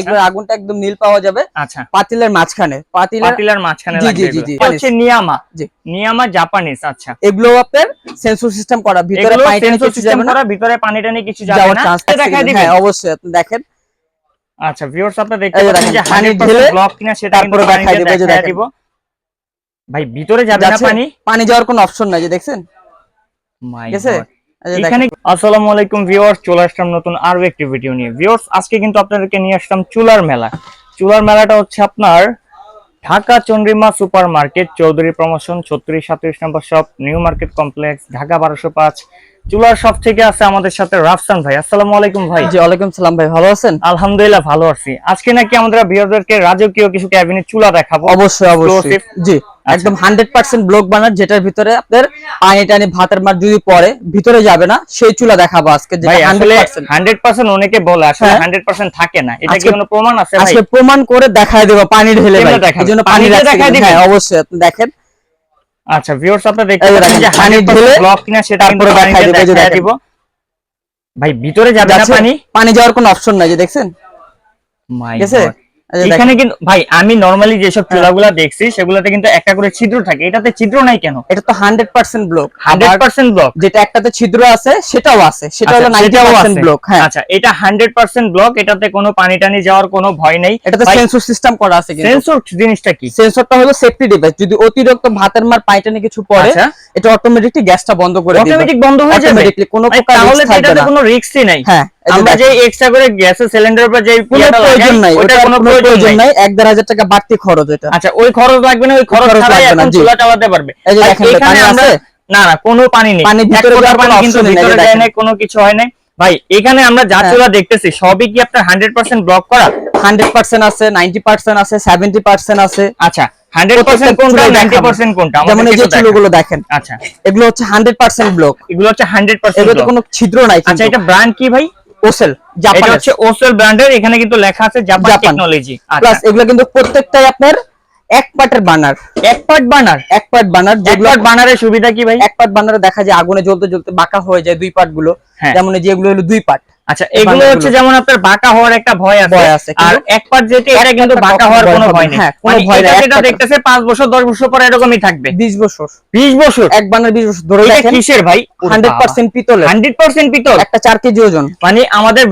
এগুলোর আগুনটা একদম নীল পাওয়া যাবে। আচ্ছা। পাতিলের মাঝখানে। পাতিলের মাঝখানে জি, জি, জি, এগুলো। জি। এটা হচ্ছে নিয়ামা। জি। নিয়ামা জাপানিজ আচ্ছা। এগুলো আপনার সেন্সর সিস্টেম করা ভিতরে পানি টানি সেন্সর কিছু সিস্টেম করা ভিতরে পানি টানি কিছু যাবে যাওয়ার না। চান্স দিবেন। হ্যাঁ অবশ্যই আপনি দেখেন। আচ্ছা ভিউয়ার্স আপনারা দেখতে পাচ্ছেন যে 100% ব্লক কিনা সেটা তারপরে পানি দেখায় দিয়ে দিবে, এই যে দেখায় দিব। ভাই ভিতরে যাবে না পানি? পানি যাওয়ার কোনো অপশন নাই যে দেখছেন? মাই এখানে। আসসালামু আলাইকুম ভিউয়ার্স চলে আসলাম নতুন আরও একটি ভিডিও নিয়ে। ভিউয়ার্স আজকে কিন্তু আপনাদেরকে নিয়ে আসলাম চুলার মেলা। চুলার মেলাটা হচ্ছে আপনার Dhaka Chandrima super market Chowdhury promotion ছত্রিশ সাতত্রিশ number shop new market complex Dhaka বারোশো পাঁচ। চুলার শপ থেকে আছে আমাদের সাথে রাফসান ভাই। আসসালামু আলাইকুম ভাই। জি ওয়ালাইকুম সালাম ভাই। ভালো আছেন? আলহামদুলিল্লাহ ভালো আছি। আজকে নাকি আমাদের ভিউয়ারদেরকে রাজকীয় কিছু ক্যাবিনেট চুলা দেখাবো। অবশ্যই অবশ্যই। জি। একদম হান্ড্রেড পার্সেন্ট ব্লক বানার যেটার ভিতরে আপনার পানি টানি ভাতের মার যদি পরে ভিতরে যাবে না সেই চুলা দেখাবো আজকে হান্ড্রেড পার্সেন্ট। অনেকে বলে আসলে হ্যাঁ। হান্ড্রেড পার্সেন্ট থাকে না। এটা কি কোনো প্রমাণ আছে আজকে প্রমাণ করে দেখায় দেবো পানি ঢেলে? এই জন্য পানি দেখায়। হ্যাঁ অবশ্যই আপনি দেখেন। আচ্ছা ভিউয়ার্স আপনারা দেখতে পাচ্ছেন যে পানি ঢেলে ব্লক কিনা সেটা তারপরে দেখায় দিবে, ভাই ভিতরে যাবে না পানি? পানি যাওয়ার কোনো অপশন নাই যে দেখছেন? মাই দেখেন। এখানে কিন্তু ভাই আমি নরমালি যেসব চুলাগুলা দেখছি সেগুলোতে কিন্তু একটা করে ছিদ্র থাকে। এটাতে ছিদ্র নাই কেন? এটা তো hundred percent block hundred percent block যেটা একটাতে ছিদ্র আছে সেটাও আছে। সেটা হলো নাইনটি পার্সেন্ট ব্লক হ্যাঁ। আচ্ছা এটা হান্ড্রেড পার্সেন্ট ব্লক এটাতে কোনো পানি টানি যাওয়ার কোনো ভয় নেই। এটাতে সেন্সর সিস্টেম করা আছে সেন্সর জিনিসটা কি? সেন্সরটা হলো সেফটি ডিভাইস যদি অতিরিক্ত ভাতের মার পাইটানে কিছু পড়ে আচ্ছা। এটা অটোমেটিকলি গ্যাসটা বন্ধ করে দিবে। অটোমেটিক বন্ধ হয়ে যাবে? অটোমেটিকলি কোনো ভাই, প্রকার তাহলে এটাতে কোনো রিস্কই নাই। হ্যাঁ আমরা যে এক্সট্রা করে গ্যাসের সিলিন্ডারের উপর যে কোনো প্রয়োজন নাই। কোনো কোনো প্রয়োজন নাই এক দেড় হাজার টাকা বাড়তি খরচ এটা। আচ্ছা ওই খরচ লাগবে না ওই খরচ খরচ ছাড়াই এখন চুলা চালাতে পারবে। এই যে ভাই, দেখেন ভাই, এখানে আমরা আছে? না না কোনো পানি নেই। পানি ভিতরে পানি কিন্তু option নেই, এই যে ভিতরে যায় দেখেন। কোনো কিছু হয় নাই। ভাই এখানে আমরা যা হ্যাঁ। চুলা দেখতেছি সবই কি আপনার হান্ড্রেড পার্সেন্ট ব্লক করা? হান্ড্রেড পার্সেন্ট আছে নাইনটি পার্সেন্ট আছে সেভেন্টি পার্সেন্ট আছে। আচ্ছা আচ্ছা। এগুলো হচ্ছে হান্ড্রেড পার্সেন্ট ব্লক এগুলো হচ্ছে হান্ড্রেড পার্সেন্ট কোনো ছিদ্র নাই আচ্ছা এটা ব্র্যান্ড কি ভাই? ওসেল এটা জাপান হচ্ছে ওসেল ব্র্যান্ডের এখানে কিন্তু লেখা আছে জাপান। টেকনোলজি প্লাস এগুলো কিন্তু প্রত্যেকটাই আপনার এক পাটের বানার এক পাট বানার এক পাট বানার এক পার্ট বানারের সুবিধা কি ভাই? এক পাট বানারে দেখা যায় আগুনে জ্বলতে জ্বলতে বাঁকা হয়ে যায় দুই পাটগুলো হ্যাঁ। যেমন যেগুলো হলো দুই পার্ট আচ্ছা এগুলো হচ্ছে যেমন আপনার বাঁকা হওয়ার একটা ভয় আছে। আর এক যেটা এটা কিন্তু বাঁকা হওয়ার কোনো ভয় নেই। হ্যাঁ, কোনো মানে ভয় এটা নেই, দেখতেছে পাঁচ বছর দশ বছর পরে এরকমই থাকবে। বিশ বছর। বিশ বছর? এক বানার বিশ বছর। ধরে এটা কিসের ভাই? পিতল? একটা কেজি ওজন। মানে আমাদের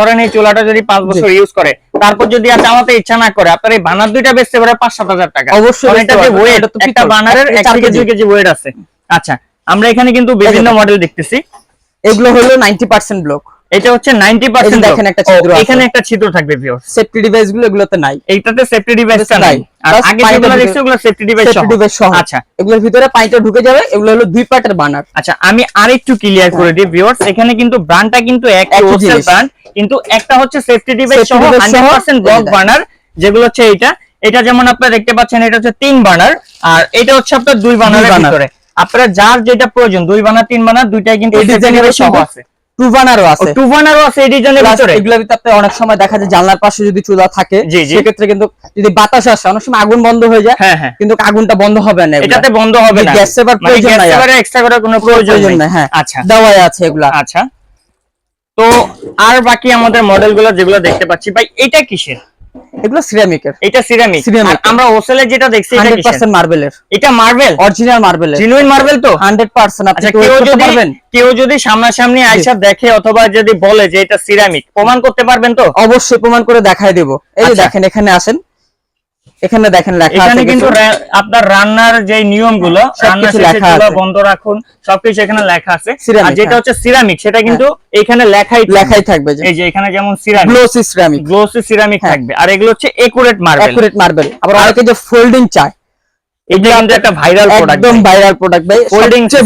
ধরেন এই চুলাটা যদি পাঁচ বছর ইউজ করে তারপর যদি আর চালাতে ইচ্ছা না করে আপনার এই বানার দুইটা বেচতে পারে পাঁচ সাত হাজার টাকা। অবশ্যই কারণ এটা যে ওয়েট তো একটা বানারের কেজি। ওয়েট আছে। আচ্ছা আমরা এখানে কিন্তু বিভিন্ন মডেল দেখতেছি। এগুলো হলো নাইনটি পার্সেন্ট ব্লক এটা হচ্ছে নাইনটি পার্সেন্ট দেখেন একটা ছিদ্র আছে। এখানে একটা ছিদ্র থাকবে সেফটি ডিভাইসগুলো এগুলোতে নাই। এইটাতে সেফটি ডিভাইসটা নাই। আর আগে যেগুলো ঢুকে- ওগুলো সেফটি ডিভাইস সহ। আচ্ছা। এগুলোর ভিতরে পানিটা ঢুকে যাবে এগুলো হলো দুই পার্টের বানার আচ্ছা আমি আরেকটু ক্লিয়ার করে দিই ভিউয়ার্স এখানে কিন্তু ব্র্যান্ডটা কিন্তু এক হোলসেল ব্র্যান্ড কিন্তু একটা হচ্ছে সেফটি ডিভাইস সহ 100% ব্লক বার্নার যেগুলো হচ্ছে এইটা। এটা যেমন আপনারা দেখতে পাচ্ছেন এটা হচ্ছে তিন বার্নার আর এটা হচ্ছে আপনার দুই burner। ভিতরে। আপনারা যার যেটা প্রয়োজন দুই বার্নার তিন বার্নার দুইটাই কিন্তু এই ডিজাইনের সহ আছে। টু বানারও আছে। টু আছে এই ডিজাইনের ভিতরে? এগুলোর ভিতরে অনেক সময় দেখা যায় জানলার পাশে যদি চুলা থাকে। সেক্ষেত্রে কিন্তু যদি বাতাস আসে অনেক সময় আগুন বন্ধ হয়ে যায় হ্যাঁ হ্যাঁ। কিন্তু আগুনটা বন্ধ হবে না এটাতে বন্ধ হবে না। গ্যাস সেভার মানে প্রয়োজন নাই। এক্সট্রা করে কোনো প্রয়োজন নাই। হ্যাঁ আচ্ছা। দেওয়াই আছে এগুলা। আচ্ছা। তো আর বাকি আমাদের মডেলগুলো যেগুলো দেখতে পাচ্ছি ভাই এটা কিসের? এগুলো সিরামিকের এটা সিরামিক Ceramic। আমরা হোসেলে যেটা দেখছি এটা হান্ড্রেড কিসের? পার্সেন্ট মার্বেলের এটা মার্বেল অরিজিনাল মার্বেলের জেনুইন মার্বেল তো? হান্ড্রেড পার্সেন্ট আপনি আচ্ছা কেউ যদি পারবেন। কেউ যদি সামনাসামনি আয়শা দেখে অথবা যদি বলে যে এটা সিরামিক প্রমাণ করতে পারবেন তো? অবশ্যই প্রমাণ করে দেখায় দেব। এই যে আচ্ছা। দেখেন এখানে আসেন। এখানে দেখেন লেখা এখানে কিন্তু আপনার রান্নার যে নিয়মগুলো রান্না শেষে বন্ধ রাখুন সবকিছু এখানে লেখা আছে। আর যেটা হ্যাঁ। হচ্ছে সিরামিক সেটা কিন্তু এখানে লেখাই লেখাই থাকবে যে। এই যে এখানে যেমন ceramic glossy ceramic glossy ceramic হ্যাঁ। থাকবে। আর এগুলো হচ্ছে একুরেট মার্বেল একুরেট মার্বেল আবার অনেকে যে ফোল্ডিং চায় এটা কিন্তু একটা ভাইরাল প্রোডাক্ট একদম ভাইরাল প্রোডাক্ট ভাই।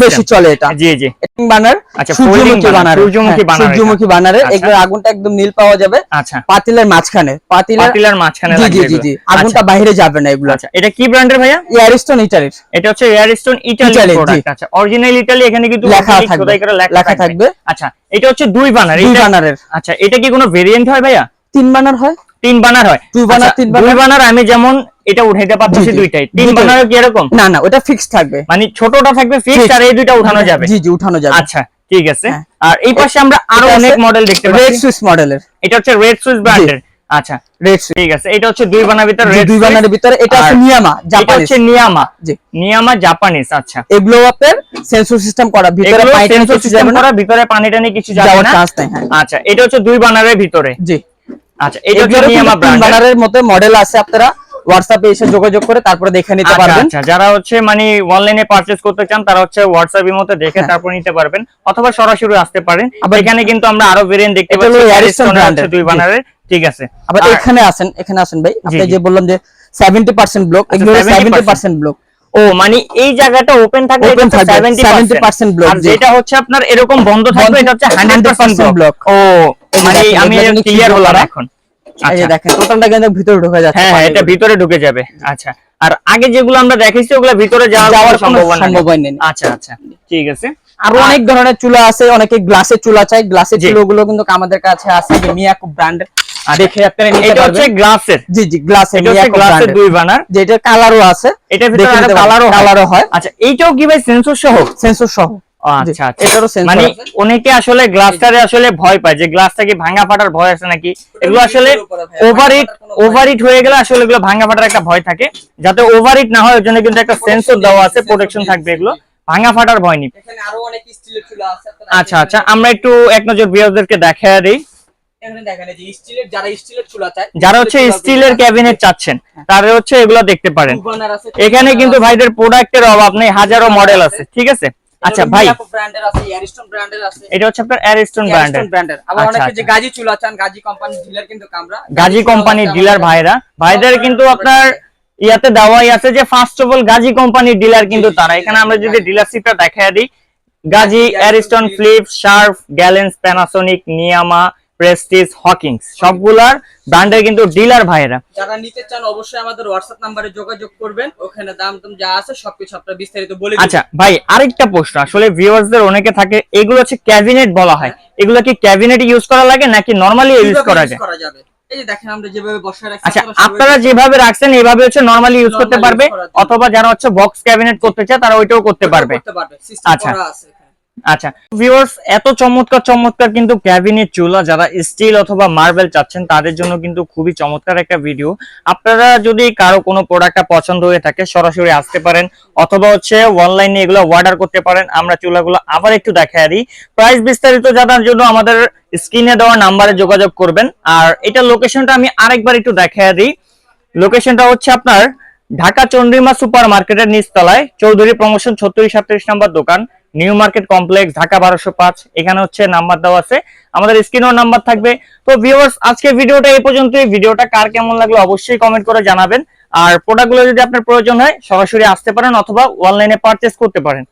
বেশি চলে এটা। জি জি। বানার আচ্ছা, সূর্যমুখী বানার সূর্যমুখী banner সূর্যমুখী বানারে। আচ্ছা। এগুলোর আগুনটা একদম নীল পাওয়া যাবে। আচ্ছা। পাতিলের মাঝখানে। পাতিলের পাতিলার মাঝখানে জি জি লাগবে জি জি। আগুনটা বাইরে যাবে না এগুলো। আচ্ছা এটা কি ব্র্যান্ডের ভাইয়া? এয়ারিস্টোন ইটালির এটা হচ্ছে এয়ারস্টোন ইটালি Italy, প্রোডাক্ট আচ্ছা অরিজিনাল ইটালি এখানে কিন্তু লেখা থাকবে, লেখা থাকবে। আচ্ছা এটা হচ্ছে দুই বানার। দুই বানারের। আচ্ছা এটা কি কোনো ভেরিয়েন্ট হয় ভাইয়া? তিন বানার হয়। তিন বানার হয়। দুই বানার, আচ্ছা, তিন বানার আমি যেমন এটা উঠাইতে পারতেছি। দুইটাই। তিন। বানারও কি এরকম? না না ওটা ফিক্স থাকবে। মানে ছোটটা থাকবে ফিক্সড আর এই দুইটা উঠানো যাবে। জি জি উঠানো যাবে। আচ্ছা ঠিক আছে। হ্যাঁ। আর এই পাশে আমরা আরও অনেক মডেল দেখতে পাচ্ছি। রেড সুইস মডেলের এটা হচ্ছে রেড সুইচ ব্র্যান্ডের আচ্ছা রেড ঠিক আছে। এটা হচ্ছে দুই বানার ভিতরে red দুই বানারের ভিতরে। এটা আর নিয়ামা এটা হচ্ছে নিয়ামা জি। নিয়ামা জাপানিজ আচ্ছা। এগুলো আপনার সেন্সর সিস্টেম করা ভিতরে এগুলো পাইপ sensor কিছু system যাবে না। করা ভিতরে পানি টানি কিছু যাবে না। হ্যাঁ। আচ্ছা এটা হচ্ছে দুই বানারের ভিতরে। জি। আচ্ছা এটা হচ্ছে নিয়ামা ব্র্যান্ড বানারের মতো মডেল আছে আপনারা। হোয়াটসঅ্যাপে এসে যোগাযোগ করে তারপরে দেখে নিতে আচ্ছা পারবেন। আচ্ছা যারা হচ্ছে মানে অনলাইনে পারচেজ করতে চান তারা হচ্ছে হোয়াটসঅ্যাপের মধ্যে দেখে হ্যাঁ। তারপর নিতে পারবেন। অথবা সরাসরি আসতে পারেন। এখানে কিন্তু আমরা আরও ভেরিয়েন্ট দেখতে পাচ্ছি। দুই। বানারের ঠিক আছে। আবার এখানে আসেন এখানে আসেন ভাই। আপনি যে বললাম যে 70% ব্লক আচ্ছা, এগুলো 70% 70% ব্লক ও মানে এই জায়গাটা ওপেন থাকবে এটা হচ্ছে 70% 70% block, আর যেটা হচ্ছে আপনার এরকম বন্ধ থাকবে এটা হচ্ছে 100% 100% ব্লক ও মানে আমি ক্লিয়ার হলাম এখন। এই যে আচ্ছা। দেখেন টোটালটা কিন্তু ভিতরে ঢুকে যাচ্ছে হ্যাঁ হ্যাঁ এটা ভিতরে ঢুকে যাবে। আচ্ছা। আর আগে যেগুলো আমরা দেখেছি ওগুলো ভিতরে যাওয়ার সম্ভাবনা নেই। নেই। আচ্ছা আচ্ছা। ঠিক আছে। আরও অনেক ধরনের চুলা আছে অনেকে গ্লাসের চুলা চাই গ্লাসের। চুলাগুলো কিন্তু আমাদের কাছে আছে যে মিয়াকো ব্র্যান্ডের দেখে আপনারা নিতে এটা হচ্ছে গ্লাসের। জি জি গ্লাসের এটা হচ্ছে গ্লাসের দুই বানার। যেটা কালারও আছে। এটার ভিতরে কালারও কালারও হয়। আচ্ছা এইটাও কি ভাই সেন্সর সহ? সেন্সর সহ। আচ্ছা আচ্ছা। এটারও সেন্সর মানে অনেকে আসলে গ্লাসটারে আসলে ভয় পায় যে গ্লাসটা কি ভাঙা ফাটার ভয় আছে নাকি? এগুলো আসলে ওভারহিট ওভারহিট হয়ে গেলে আসলে এগুলো ভাঙা ফাটার একটা ভয় থাকে। যাতে ওভারহিট না হয় ওর জন্য কিন্তু একটা সেন্সর দেওয়া আছে প্রোটেকশন থাকবে এগুলো। ভাঙা ফাটার ভয় নেই। এখানে আরও অনেক স্টিলের চুলা আছে আপনারা আচ্ছা আচ্ছা আমরা একটু এক নজর বিয়ারদেরকে দেখায় দিই। যারা হচ্ছে স্টিলের ক্যাবিনেট চাচ্ছেন তারা হচ্ছে এগুলো দেখতে পারেন। এখানে কিন্তু ভাইদের প্রোডাক্টের অভাব নেই হাজারো মডেল আছে ঠিক আছে? আচ্ছা ভাই। ব্র্যান্ডের আছে অ্যারিস্টন ব্র্যান্ডের আছে। এটা হচ্ছে আপনার অ্যারিস্টন ব্র্যান্ডের ব্র্যান্ডের আবার আচ্ছা, অনেকে যে আচ্ছা। গাজি চুলা চান গাজি কোম্পানি ডিলার কিন্তু আমরা। গাজী কোম্পানির ডিলার ভাইরা। ভাইদের কিন্তু আপনার ইয়াতে দাওয়াই আছে যে ফার্স্ট অফ অল গাজী কোম্পানির ডিলার কিন্তু তারা। এখানে আমরা যদি ডিলারশিপটা দেখায় দিই গাজী অ্যারিস্টন ফ্লিপ শার্প গ্যালেন্স প্যানাসোনিক নিয়ামা প্রেস্টিজ হকিংস সবগুলার ব্র্যান্ডের কিন্তু ডিলার ভাইরা যারা নিতে চান অবশ্যই আমাদের হোয়াটসঅ্যাপ নম্বরে যোগাযোগ করবেন। ওখানে দাম টাম যা আছে সবকিছু আপনারা বিস্তারিত বলে আচ্ছা ভাই আরেকটা প্রশ্ন। আসলে ভিউয়ার্সদের অনেকে থাকে এগুলো হচ্ছে ক্যাবিনেট বলা হয়। এগুলো কি ক্যাবিনেট ইউজ করা লাগে নাকি নরমালি ইউজ করা যায়? আচ্ছা আপনারা যেভাবে রাখছেন এইভাবে হচ্ছে নরমালি ইউজ করতে পারবে। অথবা যারা হচ্ছে বক্স ক্যাবিনেট করতে চায় তারা ওইটাও করতে পারবে। আচ্ছা। আচ্ছা ভিউয়ার্স এত চমৎকার চমৎকার কিন্তু ক্যাবিনেট চুলা যারা স্টিল অথবা মার্বেল চাচ্ছেন, তাদের জন্য কিন্তু খুবই চমৎকার একটা ভিডিও আপনারা যদি কারও কোনো হয়ে থাকে, সরাসরি আসতে পারেন, অথবা অর্ডার করতে পারেন, আমরা চুলাগুলো আবার একটু দেখায় দিই। প্রাইস বিস্তারিত জানার জন্য আমাদের স্ক্রিনে দেওয়া নাম্বারে যোগাযোগ করবেন। আর এটা লোকেশনটা আমি আরেকবার একটু দেখায় দিই। লোকেশনটা হচ্ছে আপনার ঢাকা চন্দ্রিমা সুপার মার্কেটের নিচতলায়, চৌধুরী প্রমোশন ছত্রিশ সাতত্রিশ নাম্বার দোকান। নিউ মার্কেট কমপ্লেক্স, ঢাকা বারোশো পাঁচ, এখানে হচ্ছে নাম্বার দেওয়া আছে। আমাদের স্ক্রিনও নাম্বার থাকবে। তো ভিউয়ার্স আজকে ভিডিওটা এই পর্যন্তই। ভিডিওটা কার কেমন লাগল অবশ্যই কমেন্ট করে জানাবেন। আর প্রোডাক্টগুলো যদি আপনার প্রয়োজন হয়, সরাসরি আসতে পারেন অথবা অনলাইনে পারচেস করতে পারেন।